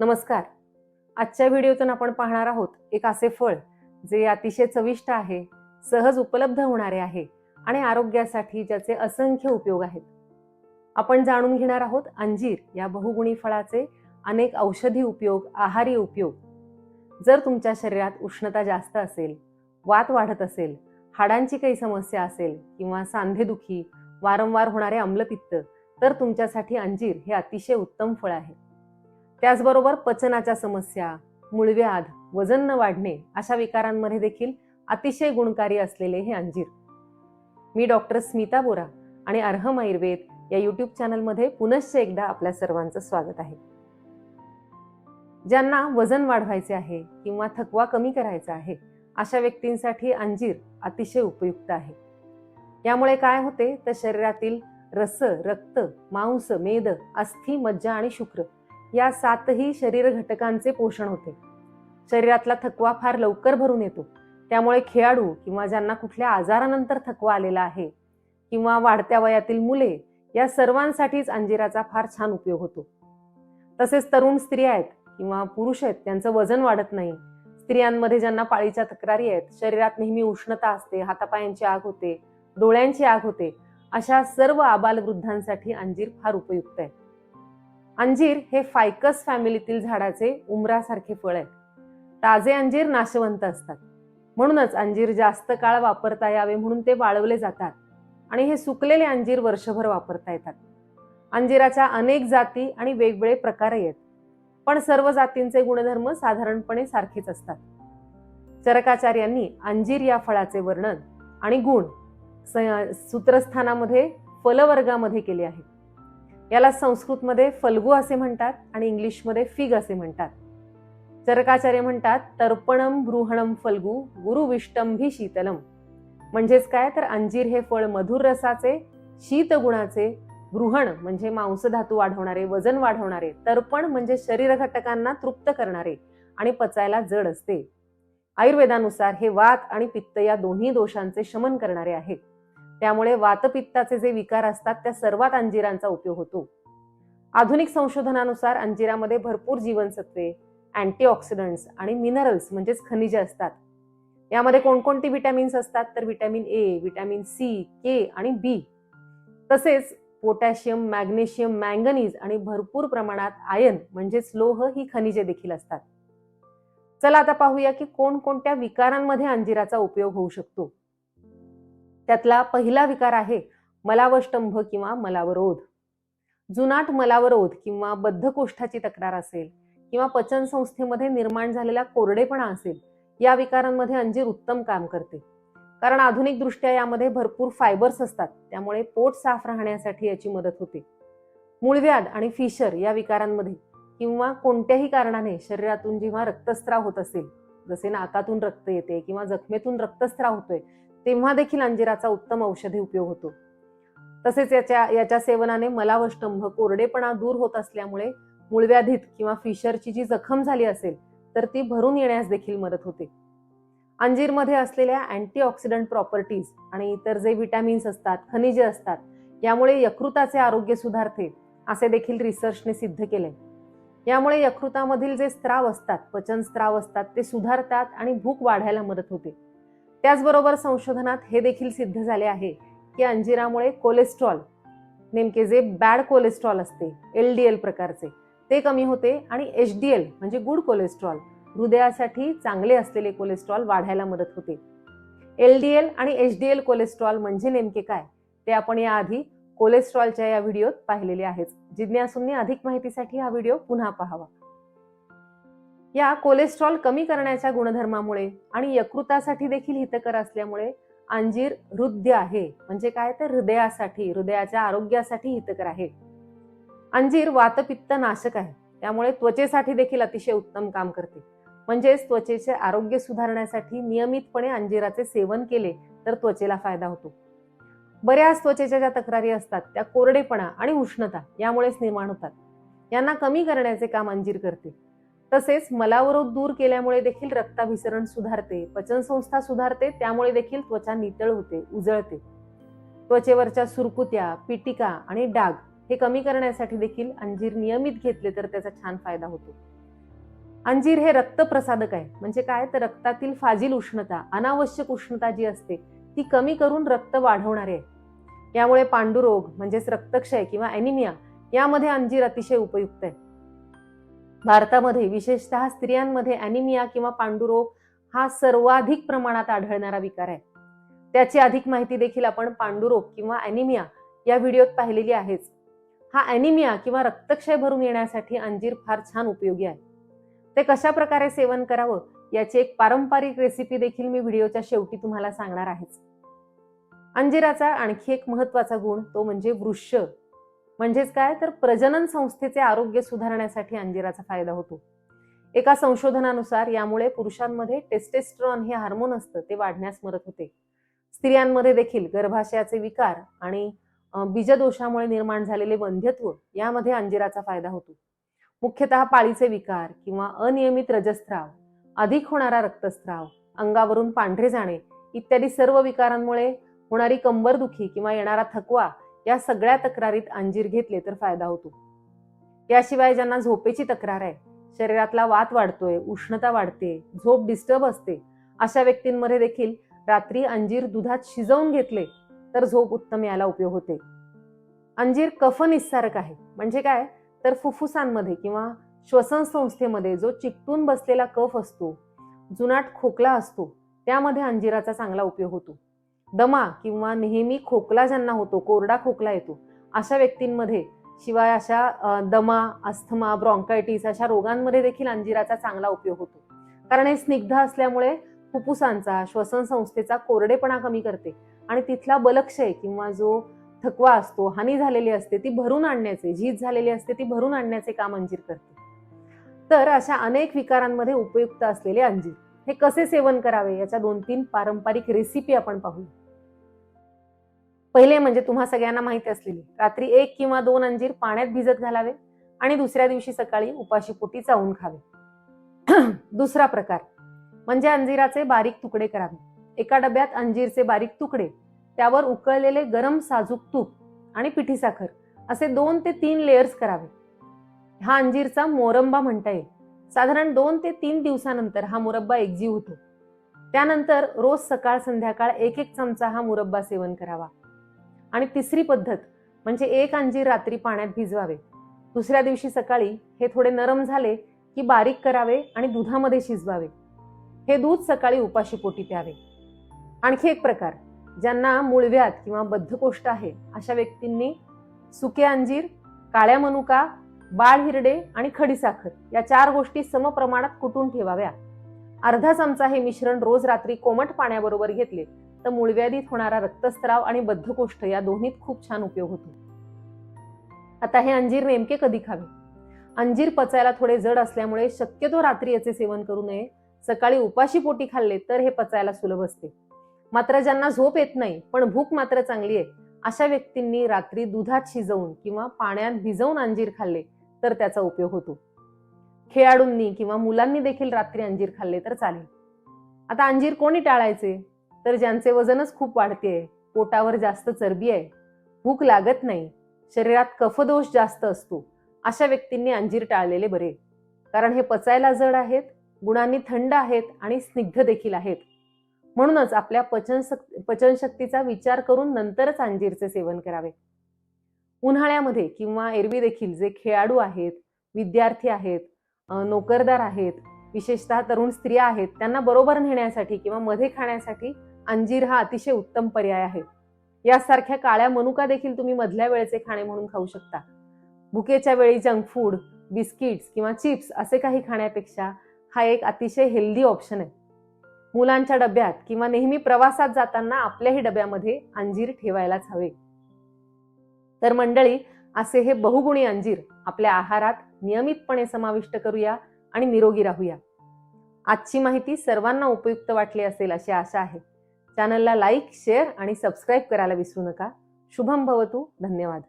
नमस्कार. आजच्या व्हिडिओतून आपण पाहणार आहोत एक असे फळ जे अतिशय चविष्ट आहे सहज उपलब्ध होणारे आहे आणि आरोग्यासाठी ज्याचे असंख्य उपयोग आहेत. आपण जाणून घेणार आहोत अंजीर या बहुगुणी फळाचे अनेक औषधी उपयोग आहारी उपयोग. जर तुमच्या शरीरात उष्णता जास्त असेल वात वाढत असेल हाडांची काही समस्या असेल किंवा सांधेदुखी वारंवार होणारे अम्लपित्त तर तुमच्यासाठी अंजीर हे अतिशय उत्तम फळ आहे. त्याचबरोबर पचनाच्या समस्या मूळव्याध वजन न वाढणे अशा विकारांमध्ये देखील अतिशय गुणकारी असलेले हे अंजीर. मी डॉक्टर स्मिता बोरा आणि अर्हम आयुर्वेद या युट्यूब चॅनलमध्ये पुनश्च एकदा आपल्या सर्वांचं स्वागत आहे. ज्यांना वजन वाढवायचे आहे किंवा थकवा कमी करायचा आहे अशा व्यक्तींसाठी अंजीर अतिशय उपयुक्त आहे. यामुळे काय होते? तर शरीरातील रस रक्त मांस मेद अस्थि मज्जा आणि शुक्र या सातही शरीर घटकांचे पोषण होते. शरीरातला थकवा फार लवकर भरून येतो. त्यामुळे खेळाडू किंवा ज्यांना कुठल्या आजारानंतर थकवा आलेला आहे किंवा वाढत्या वयातील मुले या सर्वांसाठीच अंजिराचा फार छान उपयोग होतो. तसेच तरुण स्त्रिया आहेत किंवा पुरुष आहेत त्यांचं वजन वाढत नाही. स्त्रियांमध्ये ज्यांना पाळीच्या तक्रारी आहेत शरीरात नेहमी उष्णता असते हातापायांची आग होते डोळ्यांची आग होते अशा सर्व आबालवृद्धांसाठी अंजीर फार उपयुक्त आहे. अंजीर हे फायकस फॅमिलीतील झाडाचे उमरासारखे फळ आहे ताजे अंजीर नाशवंत असतात. म्हणूनच अंजीर जास्त काळ वापरता यावे म्हणून ते वाळवले जातात आणि हे सुकलेले अंजीर वर्षभर वापरता येतात. अंजिराच्या अनेक जाती आणि वेगवेगळे प्रकार आहेत. पण सर्व जातींचे गुणधर्म साधारणपणे सारखेच असतात. चरकाचार्यांनी अंजीर या फळाचे वर्णन आणि गुण सूत्रस्थानामध्ये फलवर्गामध्ये केले आहे याला संस्कृतमध्ये फल्गू असे म्हणतात आणि इंग्लिशमध्ये फिग असे म्हणतात. चरकाचार्य म्हणतात तर्पणम बृहणम फल्गू गुरुविष्टंभी शीतलम. म्हणजेच काय? तर अंजीर हे फळ मधुर रसाचे शीत गुणाचे गृहण म्हणजे मांसधातू वाढवणारे वजन वाढवणारे तर्पण म्हणजे शरीर घटकांना तृप्त करणारे आणि पचायला जड असते. आयुर्वेदानुसार हे वात आणि पित्त या दोन्ही दोषांचे शमन करणारे आहेत. त्यामुळे वातपित्ताचे जे विकार असतात त्या सर्वात अंजिरांचा उपयोग होतो. आधुनिक संशोधनानुसार अंजिरामध्ये भरपूर जीवनसत्वे अँटीऑक्सिडंट्स आणि मिनरल्स म्हणजेच खनिजे असतात. यामध्ये कोणकोणती विटॅमिन्स असतात? तर vitamin A vitamin C K आणि बी तसेच पोटॅशियम मॅग्नेशियम मँगनीज आणि भरपूर प्रमाणात आयन म्हणजेच लोह ही खनिजे देखील असतात. चला आता पाहूया की कोणकोणत्या विकारांमध्ये अंजिराचा उपयोग होऊ शकतो. त्यातला पहिला विकार आहे मलावष्टंभ किंवा मलावरोध. जुनाट मलावरोध किंवा बद्धकोष्ठाची तक्रार असेल किंवा पचन संस्थेमध्ये निर्माण झालेला कोरडेपणा असेल या विकारांमध्ये अंजीर उत्तम काम करते. कारण आधुनिक दृष्ट्या यामध्ये भरपूर फायबर्स असतात त्यामुळे पोट साफ राहण्यासाठी याची मदत होते. मूळव्याध आणि फिशर या विकारांमध्ये किंवा कोणत्याही कारणाने शरीरातून जेव्हा रक्तस्त्राव होत असेल जसे नाकातून रक्त येते किंवा जखमेतून रक्तस्त्राव होतोय तेव्हा देखील अंजिराचा उत्तम औषधी उपयोग होतो. तसेच याच्या याच्या सेवनाने मलावष्टंभ कोरडेपणा दूर होत असल्यामुळे मूळव्याधीत किंवा फिशरची जी जखम झाली असेल तर ती भरून येण्यास देखील मदत होते. अंजीरमध्ये असलेल्या अँटीऑक्सिडंट प्रॉपर्टीज आणि इतर जे विटॅमिन्स असतात खनिजे असतात यामुळे यकृताचे आरोग्य सुधारते असे देखील रिसर्चने सिद्ध केले. यामुळे यकृतामधील जे स्त्राव असतात पचन स्त्राव असतात ते सुधारतात आणि भूक वाढायला मदत होते. त्याचबरोबर संशोधनात हे देखील सिद्ध झाले आहे की अंजिरामुळे कोलेस्ट्रॉल नेमके जे बॅड कोलेस्ट्रॉल असते एल डी एल प्रकारचे ते कमी होते आणि एच डी एल म्हणजे गुड कोलेस्ट्रॉल हृदयासाठी चांगले असलेले कोलेस्ट्रॉल वाढायला मदत होते. एल डी एल आणि एच डी एल कोलेस्ट्रॉल म्हणजे नेमके काय? ते आपण याआधी कोलेस्ट्रॉलच्या या व्हिडिओत पाहिलेले आहेत. जिज्ञासूंनी अधिक माहितीसाठी हा व्हिडिओ पुन्हा पाहावा. या कोलेस्ट्रॉल कमी करण्याच्या गुणधर्मामुळे आणि यकृतासाठी देखील हितकर असल्यामुळे अंजीर हृदय आहे. म्हणजे काय? तर हृदयासाठी हृदयाच्या आरोग्यासाठी हितकर आहे. अंजीर वातपित्त नाशक आहे. त्यामुळे त्वचेसाठी देखील अतिशय उत्तम काम करते. म्हणजेच त्वचेचे आरोग्य सुधारण्यासाठी नियमितपणे अंजिराचे सेवन केले तर त्वचेला फायदा होतो. बऱ्याच त्वचेच्या ज्या तक्रारी असतात त्या कोरडेपणा आणि उष्णता यामुळेच निर्माण होतात. यांना कमी करण्याचे काम अंजीर करते. तसेच मलावरोध दूर केल्यामुळे देखील रक्ताभिसरण सुधारते पचनसंस्था सुधारते त्यामुळे देखील त्वचा नितळ होते उजळते. त्वचेवरच्या सुरकुत्या पिटिका आणि डाग हे कमी करण्यासाठी देखील अंजीर नियमित घेतले तर त्याचा छान फायदा होतो. अंजीर हे रक्तप्रसादक आहे. म्हणजे काय? तर रक्तातील फाजील उष्णता अनावश्यक उष्णता जी असते ती कमी करून रक्त वाढवणारे आहे. यामुळे पांडुरोग म्हणजेच रक्तक्षय किंवा अॅनिमिया यामध्ये अंजीर अतिशय उपयुक्त आहे. भारतामध्ये विशेषतः स्त्रियांमध्ये अॅनिमिया किंवा पांडुरोग हा सर्वाधिक प्रमाणात आढळणारा विकार आहे. त्याची अधिक माहिती देखील आपण पांडुरोग किंवा अॅनिमिया या व्हिडिओत पाहिलेली आहेच. हा अॅनिमिया किंवा रक्तक्षय भरून येण्यासाठी अंजीर फार छान उपयोगी आहे. ते कशा प्रकारे सेवन करावं याची एक पारंपरिक रेसिपी देखील मी व्हिडिओच्या शेवटी तुम्हाला सांगणार आहेच. अंजिराचा आणखी एक महत्त्वाचा गुण तो म्हणजे वृक्ष. म्हणजेच काय? तर प्रजनन संस्थेचे आरोग्य सुधारण्यासाठी अंजिराचा फायदा होतो. एका संशोधनानुसार यामुळे पुरुषांमध्ये टेस्टेस्ट्रॉन हे हार्मोन असतं ते वाढण्यास मदत होते. स्त्रियांमध्ये देखील गर्भाशयाचे विकार आणि बीजदोषामुळे निर्माण झालेले वंध्यत्व यामध्ये अंजिराचा फायदा होतो. मुख्यतः पाळीचे विकार किंवा अनियमित रजस्त्राव अधिक होणारा रक्तस्त्राव अंगावरून पांढरे जाणे इत्यादी सर्व विकारांमुळे होणारी कंबरदुखी किंवा येणारा थकवा या सगळ्या तक्रारीत अंजीर घेतले तर फायदा होतो. याशिवाय ज्यांना झोपेची तक्रार आहे शरीरातला वात वाढतोय उष्णता वाढते झोप डिस्टर्ब असते अशा व्यक्तींमध्ये देखील रात्री अंजीर दुधात शिजवून घेतले तर झोप उत्तम याला उपयोग होते. अंजीर कफ निस्सारक आहे. म्हणजे काय? तर फुफ्फुसांमध्ये किंवा श्वसन संस्थेमध्ये जो चिकटून बसलेला कफ असतो जुनाट खोकला असतो त्यामध्ये अंजिराचा चांगला उपयोग होतो. दमा किंवा नेहमी खोकला ज्यांना होतो कोरडा खोकला येतो अशा व्यक्तींमध्ये शिवाय अशा दमा अस्थमा ब्रॉन्कायटिस अशा रोगांमध्ये देखील अंजिराचा चांगला उपयोग होतो. कारण हे स्निग्ध असल्यामुळे फुफ्फुसांचा श्वसन संस्थेचा कोरडेपणा कमी करते आणि तिथला बलक्षय किंवा जो थकवा असतो हानी झालेली असते ती भरून आणण्याचे झीज झालेली असते ती भरून आणण्याचे काम अंजीर करते. तर अशा अनेक विकारांमध्ये उपयुक्त असलेले अंजीर. हे कसे सेवन करावे? याच्या दोन तीन पारंपरिक रेसिपी आपण पाहू पहिले म्हणजे तुम्हा सगळ्यांना माहिती असलेली रात्री एक किंवा दोन अंजीर पाण्यात भिजत घालावे आणि दुसऱ्या दिवशी सकाळी उपाशीपोटी चावून खावे. दुसरा प्रकार म्हणजे अंजीराचे बारीक तुकडे करावे. एका डब्यात अंजीरचे बारीक तुकडे त्यावर उकळलेले गरम साजूक तूप आणि पिठी साखर असे दोन ते तीन लेयर्स करावे. हा अंजीरचा मोरंबा म्हणता येईल. साधारण दोन ते तीन दिवसानंतर हा मुरब्बा एकजीव होतो. त्यानंतर रोज सकाळ संध्याकाळ एक एक चमचा हा मुरब्बा सेवन करावा. आणि तिसरी पद्धत म्हणजे एक अंजीर रात्री पाण्यात भिजवावे. दुसऱ्या दिवशी सकाळी हे थोडे नरम झाले की बारीक करावे आणि दुधामध्ये शिजवावे. हे दूध सकाळी उपाशी पोटी प्यावे. आणखी एक प्रकार ज्यांना मुळव्यात किंवा बद्धकोष्ठ आहे अशा व्यक्तींनी सुके अंजीर काळ्या मनुका बाळ हिरडे आणि खडीसाखर या चार गोष्टी समप्रमाणात कुटून ठेवाव्या. अर्धा चमचा हे मिश्रण रोज रात्री कोमट पाण्याबरोबर घेतले तर मूळव्याधीत होणारा रक्तस्त्राव आणि बद्धकोष्ठ या दोन्हीत खूप छान उपयोग होतो. आता हे अंजीर नेमके कधी खावे? अंजीर पचायला थोडे जड असल्यामुळे शक्यतो रात्री याचे सेवन करू नये. सकाळी उपाशी पोटी खाल्ले तर हे पचायला सुलभ असते. मात्र ज्यांना झोप येत नाही पण भूक मात्र चांगली आहे अशा व्यक्तींनी रात्री दुधात शिजवून किंवा पाण्यात भिजवून अंजीर खाल्ले तर त्याचा उपयोग होतो. खेळाडूंनी किंवा मुलांनी देखील रात्री अंजीर खाल्ले तर चालेल. आता अंजीर कोणी टाळायचे? तर ज्यांचे वजनच खूप वाढते पोटावर जास्त चरबी आहे भूक लागत नाही शरीरात कफदोष जास्त असतो अशा व्यक्तींनी अंजीर टाळलेले बरे. कारण हे पचायला जड आहेत गुणांनी थंड आहेत आणि स्निग्ध देखील आहेत. म्हणूनच आपल्या पचन पचनशक्तीचा विचार करून नंतरच अंजीरचे सेवन करावे. उन्हाळ्यामध्ये किंवा एरवी देखील जे खेळाडू आहेत विद्यार्थी आहेत नोकरदार आहेत विशेषतः तरुण स्त्रिया आहेत त्यांना बरोबर नेण्यासाठी किंवा मध्ये खाण्यासाठी अंजीर हा अतिशय उत्तम पर्याय आहे. यासारख्या काळ्या मनुका देखील तुम्ही मधल्या वेळेचे खाणे म्हणून खाऊ शकता. भुकेच्या वेळी जंक फूड बिस्किट्स किंवा चिप्स असे काही खाण्यापेक्षा हा एक अतिशय हेल्दी ऑप्शन आहे. मुलांच्या डब्यात किंवा नेहमी प्रवासात जाताना आपल्याही डब्यामध्ये अंजीर ठेवायलाच हवे. तर मंडळी असे हे बहुगुणी अंजीर आपल्या आहारात नियमितपणे समाविष्ट करूया आणि निरोगी राहूया. आजची माहिती सर्वांना उपयुक्त वाटली असेल अशी आशा आहे. चॅनलला लाईक शेअर आणि सबस्क्राईब करायला विसरू नका. शुभम भवतू. धन्यवाद.